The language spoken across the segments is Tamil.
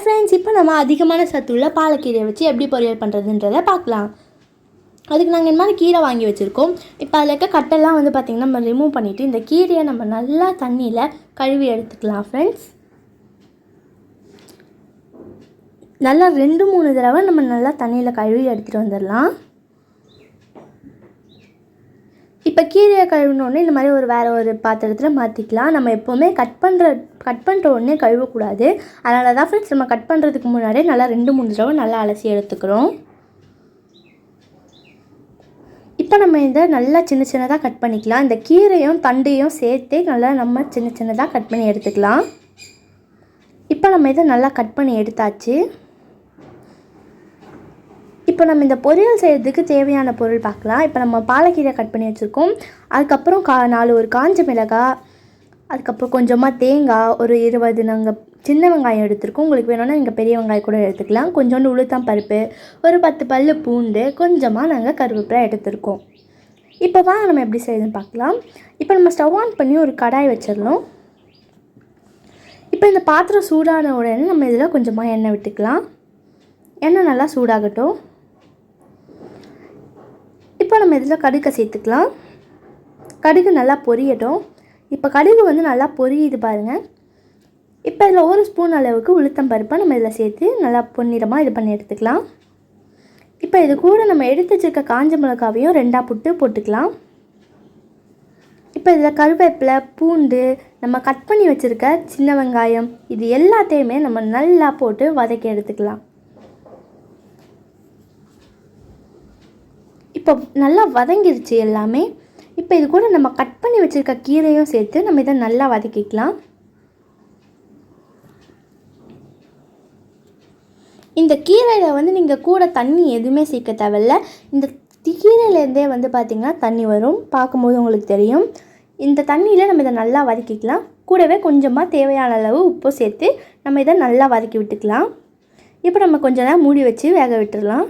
ஃப்ரெண்ட்ஸ் இப்போ நம்ம அதிகமான சத்துள்ள பாலக்கீரையை வச்சு எப்படி பொரியல் பண்ணுறதுன்றதை பார்க்கலாம். அதுக்கு நாங்கள் இந்த மாதிரி கீரை வாங்கி வச்சுருக்கோம். இப்போ அதில் இருக்க கட்டெல்லாம் வந்து பார்த்திங்கன்னா நம்ம ரிமூவ் பண்ணிவிட்டு இந்த கீரையை நம்ம நல்லா தண்ணியில் கழுவி எடுத்துக்கலாம் ஃப்ரெண்ட்ஸ் நல்லா ரெண்டு மூணு தடவை நம்ம நல்லா தண்ணியில் கழுவி எடுத்துகிட்டு வந்துடலாம். இப்போ கீரையை கழுவினோடனே இந்த மாதிரி ஒரு வேறு ஒரு பாத்திரத்தில் மாற்றிக்கலாம் நம்ம எப்போவுமே கட் பண்ணுற கட் பண்ணுற உடனே கழுவக்கூடாது. அதனால தான் ஃப்ரெண்ட்ஸ் நம்ம கட் பண்ணுறதுக்கு முன்னாடியே நல்லா ரெண்டு மூணு தடவை நல்லா அலசி எடுத்துக்கிறோம். இப்போ நம்ம இதை நல்லா சின்ன சின்னதாக கட் பண்ணிக்கலாம். இந்த கீரையும் தண்டையும் சேர்த்து நல்லா நம்ம சின்ன சின்னதாக கட் பண்ணி எடுத்துக்கலாம். இப்போ நம்ம இதை நல்லா கட் பண்ணி எடுத்தாச்சு. இப்போ நம்ம இந்த பொரியல் செய்கிறதுக்கு தேவையான பொருள் பார்க்கலாம். இப்போ நம்ம பாலக்கீரை கட் பண்ணி வச்சுருக்கோம். அதுக்கப்புறம் கா நாலு ஒரு காஞ்ச மிளகாய் அதுக்கப்புறம் கொஞ்சமாக தேங்காய் ஒரு இருபது நாங்கள் சின்ன வெங்காயம் எடுத்துருக்கோம். உங்களுக்கு வேணும்னா நீங்கள் பெரிய வெங்காயம் கூட எடுத்துக்கலாம். கொஞ்சோண்டு உளுத்தம் பருப்பு ஒரு பத்து பல் பூண்டு கொஞ்சமாக நாங்கள் கருவேப்பிலை எடுத்துருக்கோம். இப்போ வாங்க நம்ம எப்படி செய்யுதுன்னு பார்க்கலாம். இப்போ நம்ம ஸ்டவ் ஆன் பண்ணி ஒரு கடாய் வச்சிடணும். இப்போ இந்த பாத்திரம் சூடான உடனே நம்ம இதில் கொஞ்சமாக எண்ணெய் விட்டுக்கலாம். எண்ணெய் நல்லா சூடாகட்டும். நம்ம இதில் கடுகை சேர்த்துக்கலாம். கடுகு நல்லா பொரியட்டும். இப்போ கடுகு வந்து நல்லா பொரியுது பாருங்கள் இப்போ இதில் ஒரு ஸ்பூன் அளவுக்கு உளுத்தம் பருப்பை நம்ம இதில் சேர்த்து நல்லா பொன்னிறமாக இது பண்ணி எடுத்துக்கலாம். இப்போ இது கூட நம்ம எடுத்து வச்சிருக்க காஞ்ச மிளகாவையும் ரெண்டாக புட்டு போட்டுக்கலாம். இப்போ இதில் கருவேப்பிலை பூண்டு நம்ம கட் பண்ணி வச்சுருக்க சின்ன வெங்காயம் இது எல்லாத்தையுமே நம்ம நல்லா போட்டு வதக்கி எடுத்துக்கலாம். இப்போ நல்லா வதங்கிருச்சு எல்லாமே. இப்போ இது கூட நம்ம கட் பண்ணி வச்சுருக்க கீரையும் சேர்த்து நம்ம இதை நல்லா வதக்கிக்கலாம். இந்த கீரையில் வந்து நீங்கள் கூட தண்ணி எதுவுமே சேர்க்க தேவையில்ல. இந்த கீரையிலேருந்தே வந்து பார்த்திங்கன்னா தண்ணி வரும். பார்க்கும்போது உங்களுக்கு தெரியும். இந்த தண்ணியில் நம்ம இதை நல்லா வதக்கிக்கலாம். கூடவே கொஞ்சமாக தேவையான அளவு உப்பு சேர்த்து நம்ம இதை நல்லா வதக்கி விட்டுக்கலாம். இப்போ நம்ம கொஞ்ச நேரம் மூடி வச்சு வேக விட்டுடலாம்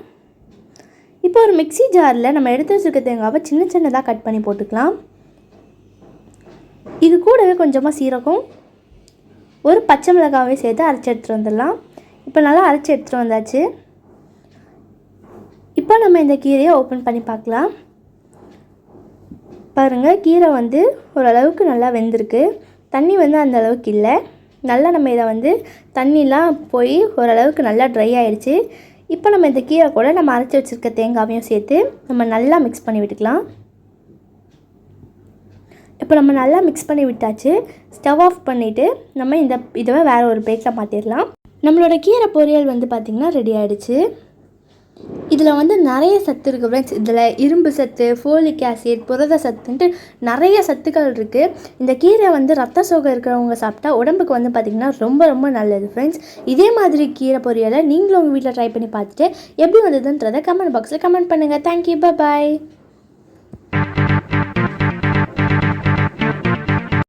இப்போ ஒரு மிக்ஸி ஜாரில் நம்ம எடுத்து வச்சுருக்க தேங்காவை சின்ன சின்னதாக கட் பண்ணி போட்டுக்கலாம். இது கூடவே கொஞ்சமாக சீரகம் ஒரு பச்சை மிளகாவையும் சேர்த்து அரைச்சி எடுத்துகிட்டு வந்துடலாம். இப்போ நல்லா அரைச்சி எடுத்துகிட்டு வந்தாச்சு. இப்போ நம்ம இந்த கீரையை ஓப்பன் பண்ணி பார்க்கலாம். பாருங்கள் கீரை வந்து ஓரளவுக்கு நல்லா வெந்திருக்கு. தண்ணி வந்து அந்த அளவுக்கு இல்லை. நல்லா நம்ம இதை வந்து தண்ணிலாம் போய் ஓரளவுக்கு நல்லா ட்ரை ஆயிடுச்சு. இப்போ நம்ம இந்த கீரை கூட நம்ம அரைச்சி வச்சுருக்க தேங்காவையும் சேர்த்து நம்ம நல்லா மிக்ஸ் பண்ணி விட்டுக்கலாம். இப்போ நம்ம நல்லா மிக்ஸ் பண்ணி விட்டாச்சு. ஸ்டவ் ஆஃப் பண்ணிவிட்டு நம்ம இந்த இதை வேறு ஒரு பேக்கில் மாற்றிடலாம் நம்மளோட கீரை பொரியல் வந்து பார்த்திங்கன்னா ரெடி ஆகிடுச்சு இதில் வந்து நிறைய சத்து இருக்குது ஃப்ரெண்ட்ஸ் இதில் இரும்பு சத்து ஃபோலிக் ஆசிட் புரத சத்துன்ட்டு நிறைய சத்துக்கள் இருக்குது இந்த கீரை வந்து ரத்த சோகை இருக்கிறவங்க சாப்பிட்டா உடம்புக்கு வந்து பார்த்திங்கன்னா ரொம்ப ரொம்ப நல்லது ஃப்ரெண்ட்ஸ் இதே மாதிரி கீரை பொரியலை நீங்களும் உங்கள் வீட்டில் ட்ரை பண்ணி பார்த்துட்டு எப்படி வந்ததுன்றதை கமெண்ட் பாக்ஸில் கமெண்ட் பண்ணுங்கள் தேங்க்யூ பாய்